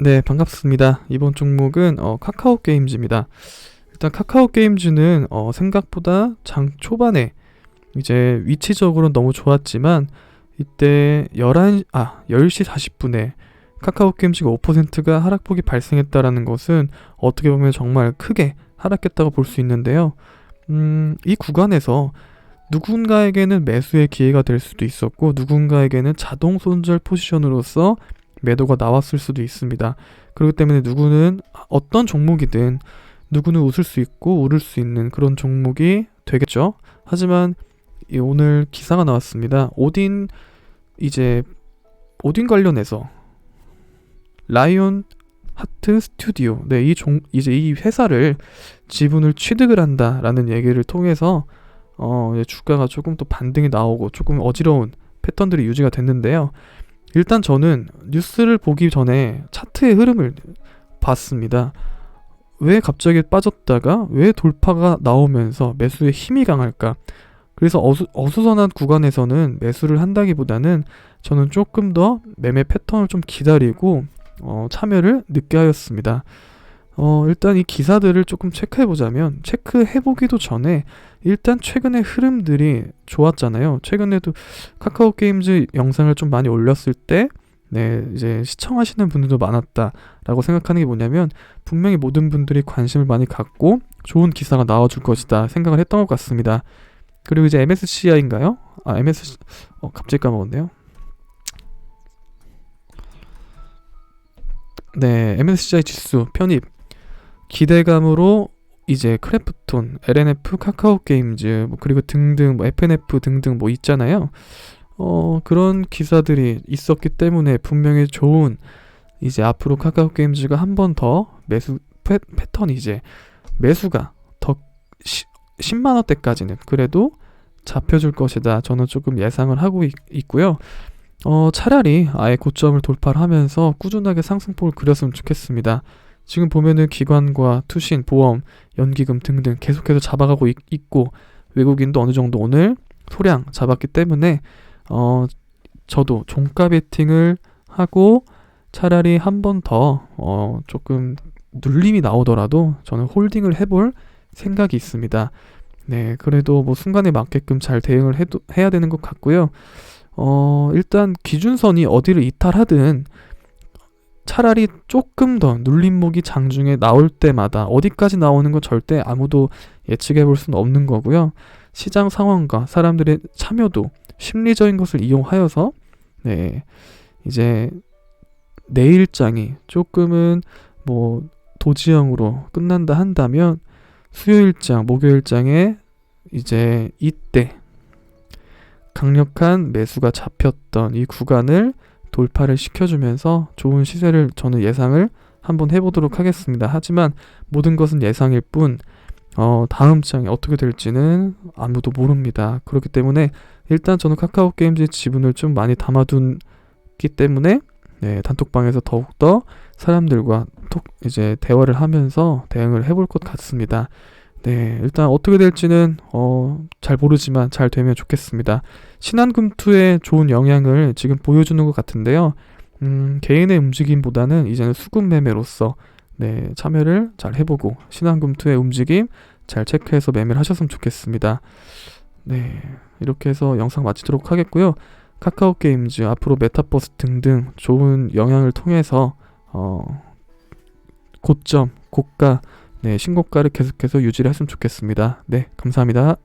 네, 반갑습니다. 이번 종목은 어, 카카오 게임즈입니다. 일단 카카오 게임즈는 어, 생각보다 장 초반에 이제 위치적으로 너무 좋았지만 이때 11, 아, 10시 40분에 카카오 게임즈가 5%가 하락폭이 발생했다라는 것은 어떻게 보면 정말 크게 하락했다고 볼 수 있는데요. 음, 이 구간에서 누군가에게는 매수의 기회가 될 수도 있었고 누군가에게는 자동 손절 포지션으로서 매도가 나왔을 수도 있습니다. 그렇기 때문에 누구는 어떤 종목이든 누구는 웃을 수 있고 울을 수 있는 그런 종목이 되겠죠. 하지만 이 오늘 기사가 나왔습니다. 오딘 이제 오딘 관련해서 라이온 하트 스튜디오 네이 종 이제 이 회사를 지분을 취득을 한다라는 얘기를 통해서 어 주가가 조금 또 반등이 나오고 조금 어지러운 패턴들이 유지가 됐는데요. 일단 저는 뉴스를 보기 전에 차트의 흐름을 봤습니다. 왜 갑자기 빠졌다가 왜 돌파가 나오면서 매수에 힘이 강할까? 그래서 어수, 어수선한 구간에서는 매수를 한다기보다는 저는 조금 더 매매 패턴을 좀 기다리고 어, 참여를 늦게 하였습니다. 어, 일단 이 기사들을 조금 체크해 보자면 체크해 보기도 전에 일단 최근의 흐름들이 좋았잖아요. 최근에도 카카오 게임즈 영상을 좀 많이 올렸을 때 네, 이제 시청하시는 분들도 많았다라고 생각하는 게 뭐냐면 분명히 모든 분들이 관심을 많이 갖고 좋은 기사가 나와 줄 것이다 생각을 했던 것 같습니다. 그리고 이제 MSCI인가요? 아, MS 어, 갑자기 까먹었네요. 네, MSCI 지수 편입 기대감으로 이제 크래프톤, LNF, 카카오 게임즈, 뭐 그리고 등등 뭐 FNF 등등 뭐 있잖아요. 어, 그런 기사들이 있었기 때문에 분명히 좋은 이제 앞으로 카카오 게임즈가 한 번 더 매수 패, 패턴이 이제 매수가 더 시, 10만 원대까지는 그래도 잡혀줄 것이다. 저는 조금 예상을 하고 있, 있고요. 어, 차라리 아예 고점을 돌파를 하면서 꾸준하게 상승폭을 그렸으면 좋겠습니다. 지금 보면은 기관과 투신, 보험, 연기금 등등 계속해서 잡아가고 있, 고 외국인도 어느 정도 오늘 소량 잡았기 때문에 어 저도 종가 베팅을 하고 차라리 한 번 더 어 조금 눌림이 나오더라도 저는 홀딩을 해볼 생각이 있습니다. 네, 그래도 뭐 순간에 맞게끔 잘 대응을 해도, 해야 되는 것 같고요. 어, 일단 기준선이 어디를 이탈하든 차라리 조금 더 눌림목이 장중에 나올 때마다 어디까지 나오는 건 절대 아무도 예측해 볼 수는 없는 거고요. 시장 상황과 사람들의 참여도 심리적인 것을 이용하여서 네 이제 내일장이 조금은 뭐 도지형으로 끝난다 한다면 수요일장, 목요일장에 이제 이때 강력한 매수가 잡혔던 이 구간을 돌파를 시켜주면서 좋은 시세를 저는 예상을 한번 해보도록 하겠습니다. 하지만 모든 것은 예상일 뿐, 어, 다음 장이 어떻게 될지는 아무도 모릅니다. 그렇기 때문에 일단 저는 카카오 게임즈의 지분을 좀 많이 담아둔기 때문에 네, 단톡방에서 더욱더 사람들과 톡 이제 대화를 하면서 대응을 해볼 것 같습니다. 네, 일단 어떻게 될지는 어, 잘 모르지만 잘 되면 좋겠습니다. 신한금투에 좋은 영향을 지금 보여주는 것 같은데요. 음, 개인의 움직임보다는 이제는 수급 매매로서 네, 참여를 잘 해보고 신한금투의 움직임 잘 체크해서 매매를 하셨으면 좋겠습니다. 네, 이렇게 해서 영상 마치도록 하겠고요. 카카오 게임즈 앞으로 메타버스 등등 좋은 영향을 통해서 어, 고점, 고가 네, 신고가를 계속해서 유지를 했으면 좋겠습니다. 네, 감사합니다.